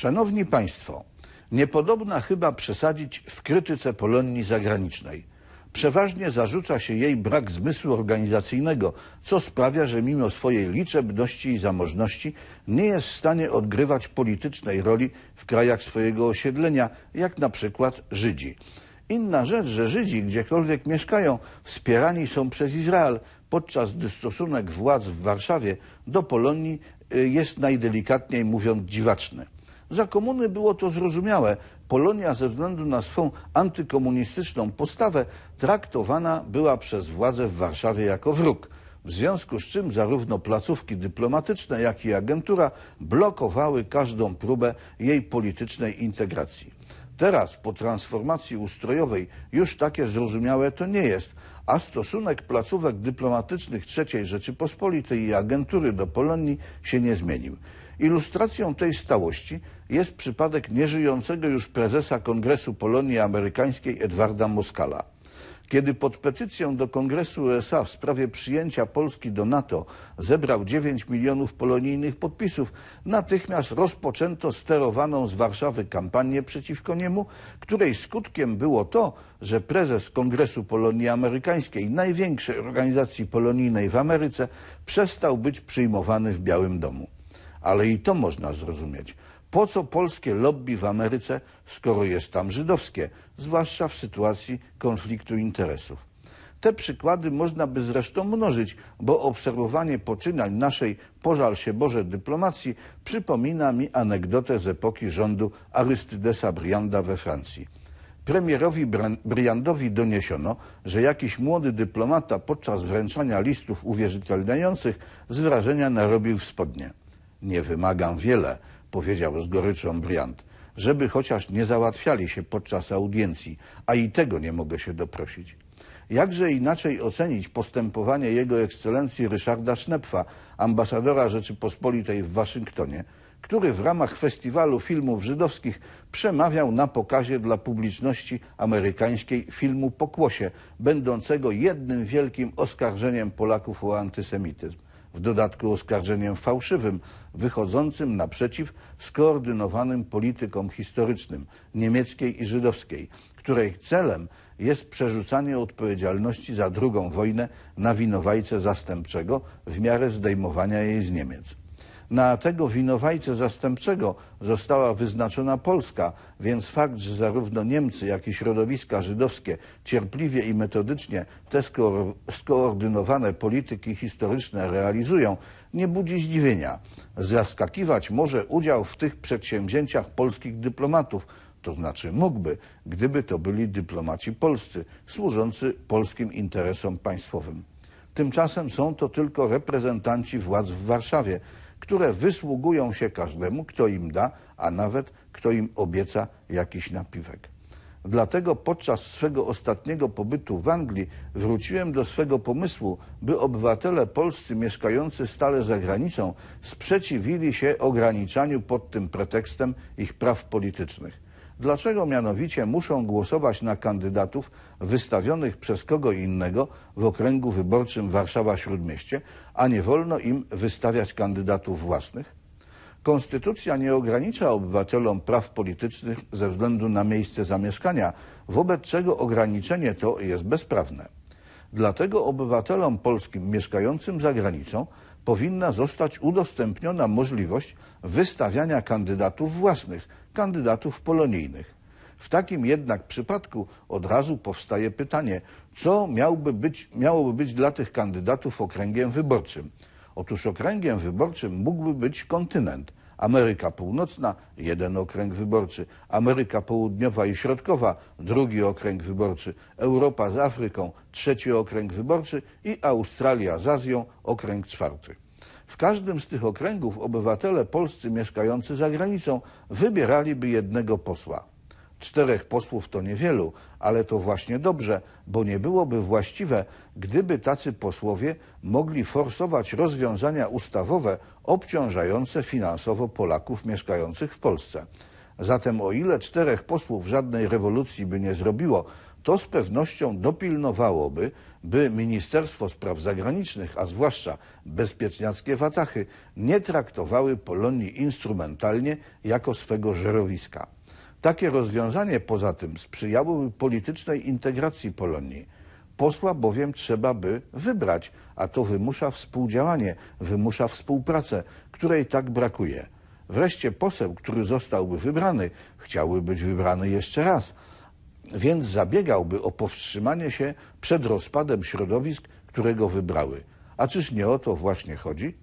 Szanowni Państwo, niepodobna chyba przesadzić w krytyce Polonii zagranicznej. Przeważnie zarzuca się jej brak zmysłu organizacyjnego, co sprawia, że mimo swojej liczebności i zamożności nie jest w stanie odgrywać politycznej roli w krajach swojego osiedlenia, jak na przykład Żydzi. Inna rzecz, że Żydzi gdziekolwiek mieszkają, wspierani są przez Izrael, podczas gdy stosunek władz w Warszawie do Polonii y, jest najdelikatniej mówiąc dziwaczny. Za komuny było to zrozumiałe. Polonia ze względu na swą antykomunistyczną postawę traktowana była przez władze w Warszawie jako wróg. W związku z czym zarówno placówki dyplomatyczne, jak i agentura blokowały każdą próbę jej politycznej integracji. Teraz, po transformacji ustrojowej, już takie zrozumiałe to nie jest, a stosunek placówek dyplomatycznych III Rzeczypospolitej i agentury do Polonii się nie zmienił. Ilustracją tej stałości jest przypadek nieżyjącego już prezesa Kongresu Polonii Amerykańskiej Edwarda Moskala. Kiedy pod petycją do Kongresu USA w sprawie przyjęcia Polski do NATO zebrał 9 milionów polonijnych podpisów, natychmiast rozpoczęto sterowaną z Warszawy kampanię przeciwko niemu, której skutkiem było to, że prezes Kongresu Polonii Amerykańskiej, największej organizacji polonijnej w Ameryce, przestał być przyjmowany w Białym Domu. Ale i to można zrozumieć. Po co polskie lobby w Ameryce, skoro jest tam żydowskie, zwłaszcza w sytuacji konfliktu interesów? Te przykłady można by zresztą mnożyć, bo obserwowanie poczynań naszej pożal się Boże dyplomacji przypomina mi anegdotę z epoki rządu Arystydesa Brianda we Francji. Premierowi Briandowi doniesiono, że jakiś młody dyplomata podczas wręczania listów uwierzytelniających z wrażenia narobił w spodnie. Nie wymagam wiele, powiedział z goryczą Briand, żeby chociaż nie załatwiali się podczas audiencji, a i tego nie mogę się doprosić. Jakże inaczej ocenić postępowanie Jego Ekscelencji Ryszarda Sznepfa, ambasadora Rzeczypospolitej w Waszyngtonie, który w ramach festiwalu filmów żydowskich przemawiał na pokazie dla publiczności amerykańskiej filmu Pokłosie, będącego jednym wielkim oskarżeniem Polaków o antysemityzm w dodatku oskarżeniem fałszywym, wychodzącym naprzeciw skoordynowanym politykom historycznym niemieckiej i żydowskiej, której celem jest przerzucanie odpowiedzialności za drugą wojnę na winowajcę zastępczego w miarę zdejmowania jej z Niemiec. Na tego winowajcę zastępczego została wyznaczona Polska, więc fakt, że zarówno Niemcy, jak i środowiska żydowskie cierpliwie i metodycznie te skoordynowane polityki historyczne realizują, nie budzi zdziwienia. Zaskakiwać może udział w tych przedsięwzięciach polskich dyplomatów, to znaczy mógłby, gdyby to byli dyplomaci polscy, służący polskim interesom państwowym. Tymczasem są to tylko reprezentanci władz w Warszawie, które wysługują się każdemu, kto im da, a nawet kto im obieca jakiś napiwek. Dlatego podczas swego ostatniego pobytu w Anglii wróciłem do swego pomysłu, by obywatele polscy mieszkający stale za granicą sprzeciwili się ograniczaniu pod tym pretekstem ich praw politycznych. Dlaczego mianowicie muszą głosować na kandydatów wystawionych przez kogo innego w okręgu wyborczym Warszawa-Śródmieście, a nie wolno im wystawiać kandydatów własnych? Konstytucja nie ogranicza obywatelom praw politycznych ze względu na miejsce zamieszkania, wobec czego ograniczenie to jest bezprawne. Dlatego obywatelom polskim mieszkającym za granicą powinna zostać udostępniona możliwość wystawiania kandydatów własnych, kandydatów polonijnych. W takim jednak przypadku od razu powstaje pytanie, co miałby być, miałoby być dla tych kandydatów okręgiem wyborczym. Otóż okręgiem wyborczym mógłby być kontynent. Ameryka Północna, jeden okręg wyborczy, Ameryka Południowa i Środkowa, drugi okręg wyborczy, Europa z Afryką, trzeci okręg wyborczy i Australia z Azją, okręg czwarty. W każdym z tych okręgów obywatele polscy mieszkający za granicą wybieraliby jednego posła. Czterech posłów to niewielu, ale to właśnie dobrze, bo nie byłoby właściwe, gdyby tacy posłowie mogli forsować rozwiązania ustawowe obciążające finansowo Polaków mieszkających w Polsce. Zatem o ile czterech posłów żadnej rewolucji by nie zrobiło, to z pewnością dopilnowałoby, by Ministerstwo Spraw Zagranicznych, a zwłaszcza bezpieczniackie Watachy, nie traktowały Polonii instrumentalnie jako swego żerowiska. Takie rozwiązanie poza tym sprzyjałoby politycznej integracji Polonii. Posła bowiem trzeba by wybrać, a to wymusza współdziałanie, wymusza współpracę, której tak brakuje. Wreszcie poseł, który zostałby wybrany, chciałby być wybrany jeszcze raz, więc zabiegałby o powstrzymanie się przed rozpadem środowisk, które go wybrały. A czyż nie o to właśnie chodzi?